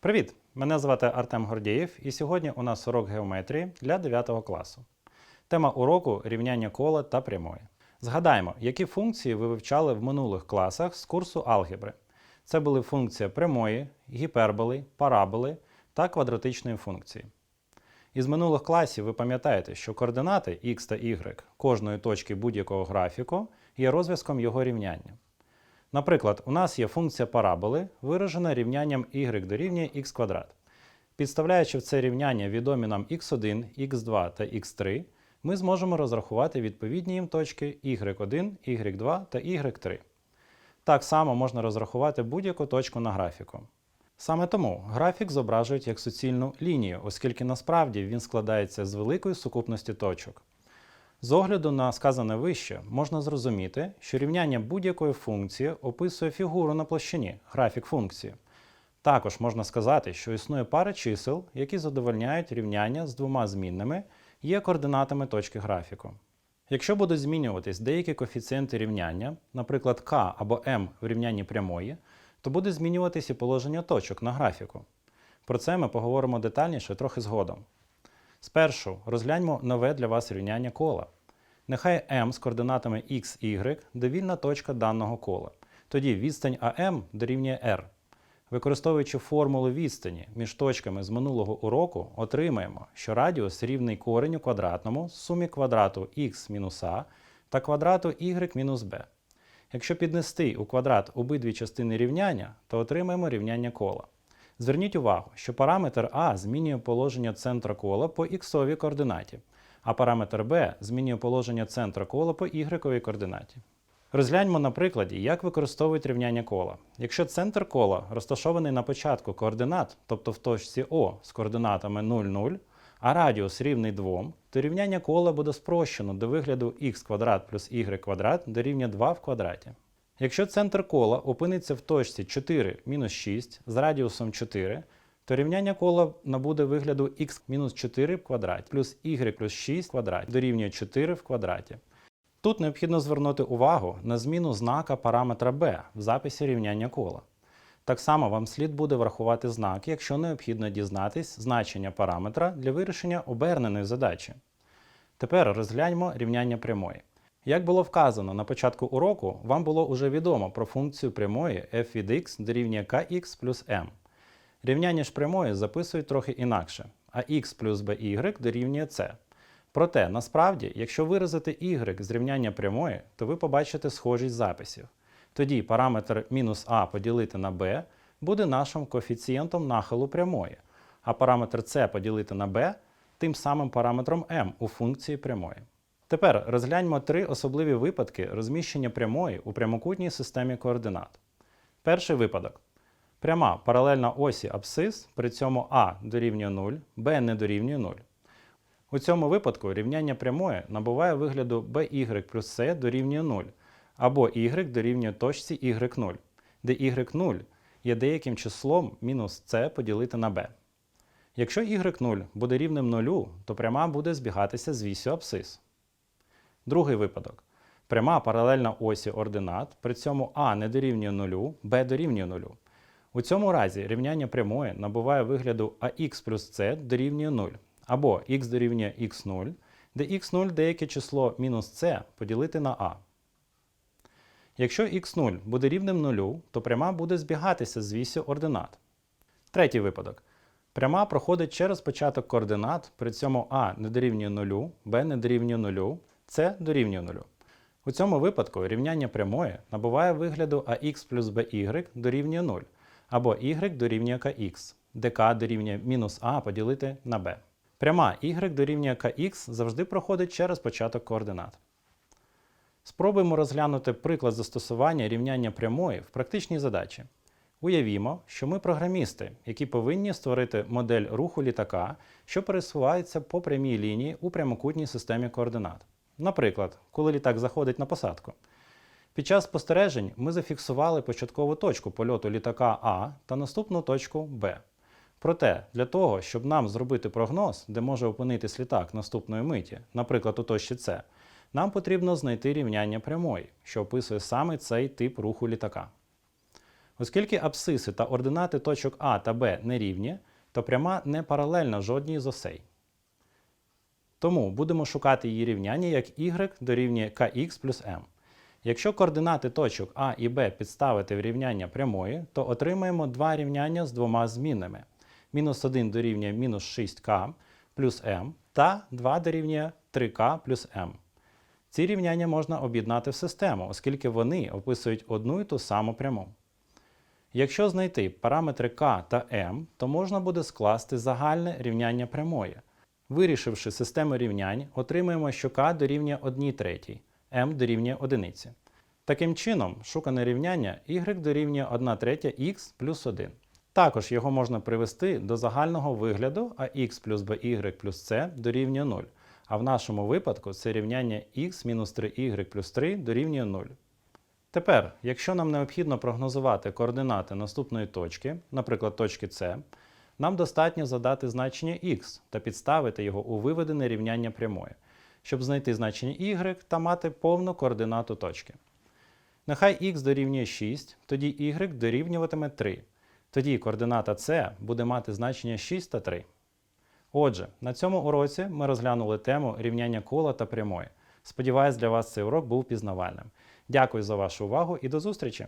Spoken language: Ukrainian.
Привіт! Мене звати Артем Гордієв, і сьогодні у нас урок геометрії для 9 класу. Тема уроку рівняння кола та прямої. Згадаємо, які функції ви вивчали в минулих класах з курсу алгебри. Це були функція прямої, гіперболи, параболи та квадратичної функції. Із минулих класів ви пам'ятаєте, що координати x та y кожної точки будь-якого графіку є розв'язком його рівняння. Наприклад, у нас є функція параболи, виражена рівнянням y дорівнює x квадрат. Підставляючи в це рівняння відомі нам x1, x2 та x3, ми зможемо розрахувати відповідні їм точки y1, y2 та y3. Так само можна розрахувати будь-яку точку на графіку. Саме тому графік зображують як суцільну лінію, оскільки насправді він складається з великої сукупності точок. З огляду на сказане вище, можна зрозуміти, що рівняння будь-якої функції описує фігуру на площині, графік функції. Також можна сказати, що існує пара чисел, які задовольняють рівняння з двома змінними, є координатами точки графіку. Якщо будуть змінюватись деякі коефіцієнти рівняння, наприклад, k або m в рівнянні прямої, то буде змінюватись і положення точок на графіку. Про це ми поговоримо детальніше трохи згодом. Спершу розгляньмо нове для вас рівняння кола. Нехай m з координатами x, y довільна точка даного кола. Тоді відстань AM дорівнює r. Використовуючи формулу відстані між точками з минулого уроку, отримаємо, що радіус рівний кореню квадратному сумі квадрату x мінус a та квадрату y мінус b. Якщо піднести у квадрат обидві частини рівняння, то отримаємо рівняння кола. Зверніть увагу, що параметр А змінює положення центра кола по х координаті, а параметр Б змінює положення центра кола по y координаті. Розгляньмо на прикладі, як використовують рівняння кола. Якщо центр кола розташований на початку координат, тобто в точці О з координатами 0, 0, а радіус рівний 2, то рівняння кола буде спрощено до вигляду х квадрат плюс y квадрат дорівнює 2 в квадраті. Якщо центр кола опиниться в точці 4 мінус 6 з радіусом 4, то рівняння кола набуде вигляду х мінус 4 в квадраті плюс y плюс 6 в квадраті дорівнює 4 в квадраті. Тут необхідно звернути увагу на зміну знака параметра b в записі рівняння кола. Так само вам слід буде врахувати знак, якщо необхідно дізнатись значення параметра для вирішення оберненої задачі. Тепер розгляньмо рівняння прямої. Як було вказано на початку уроку, вам було уже відомо про функцію прямої f від x дорівнює kx плюс m. Рівняння ж прямої записують трохи інакше, а x плюс by дорівнює c. Проте, насправді, якщо виразити y з рівняння прямої, то ви побачите схожість записів. Тоді параметр мінус а поділити на b буде нашим коефіцієнтом нахилу прямої, а параметр c поділити на b тим самим параметром m у функції прямої. Тепер розгляньмо три особливі випадки розміщення прямої у прямокутній системі координат. Перший випадок. Пряма паралельна осі абсцис, при цьому а дорівнює 0, b не дорівнює 0. У цьому випадку рівняння прямої набуває вигляду by плюс c дорівнює 0, або y дорівнює точці y0, де y0 є деяким числом мінус c поділити на b. Якщо y0 буде рівним 0, то пряма буде збігатися з вісю абсцис. Другий випадок. Пряма паралельна осі ординат, при цьому а не дорівнює 0, b дорівнює 0. У цьому разі рівняння прямої набуває вигляду ax плюс c дорівнює 0, або х дорівнює x0, де x0 деяке число мінус c поділити на a. Якщо x0 буде рівним 0, то пряма буде збігатися з вісю ординат. Третій випадок. Пряма проходить через початок координат, при цьому а не дорівнює 0, b не дорівнює 0, c дорівнює 0. У цьому випадку рівняння прямої набуває вигляду ax плюс by дорівнює 0, або y дорівнює kx, де k дорівнює мінус a поділити на b. Пряма y дорівнює kx завжди проходить через початок координат. Спробуємо розглянути приклад застосування рівняння прямої в практичній задачі. Уявімо, що ми програмісти, які повинні створити модель руху літака, що пересувається по прямій лінії у прямокутній системі координат. Наприклад, коли літак заходить на посадку. Під час спостережень ми зафіксували початкову точку польоту літака А та наступну точку Б. Проте, для того, щоб нам зробити прогноз, де може опинитись літак наступної миті, наприклад, у точці С, нам потрібно знайти рівняння прямої, що описує саме цей тип руху літака. Оскільки абсциси та ординати точок А та Б не рівні, то пряма не паралельна жодній з осей. Тому будемо шукати її рівняння як y дорівнює kx плюс m. Якщо координати точок А і Б підставити в рівняння прямої, то отримаємо два рівняння з двома змінними. Мінус 1 дорівнює мінус 6k плюс m та 2 дорівнює 3k плюс m. Ці рівняння можна об'єднати в систему, оскільки вони описують одну і ту саму пряму. Якщо знайти параметри k та m, то можна буде скласти загальне рівняння прямої. Вирішивши систему рівнянь, отримаємо, що k дорівнює 1 третій, m дорівнює 1. Таким чином, шукане рівняння y дорівнює 1 третя x плюс 1. Також його можна привести до загального вигляду, а x плюс by плюс c дорівнює 0. А в нашому випадку це рівняння x мінус 3y плюс 3 дорівнює 0. Тепер, якщо нам необхідно прогнозувати координати наступної точки, наприклад, точки С, нам достатньо задати значення x та підставити його у виведене рівняння прямої, щоб знайти значення y та мати повну координату точки. Нехай x дорівнює 6, тоді y дорівнюватиме 3. Тоді координата С буде мати значення 6 та 3. Отже, на цьому уроці ми розглянули тему рівняння кола та прямої. Сподіваюсь, для вас цей урок був пізнавальним. Дякую за вашу увагу і до зустрічі!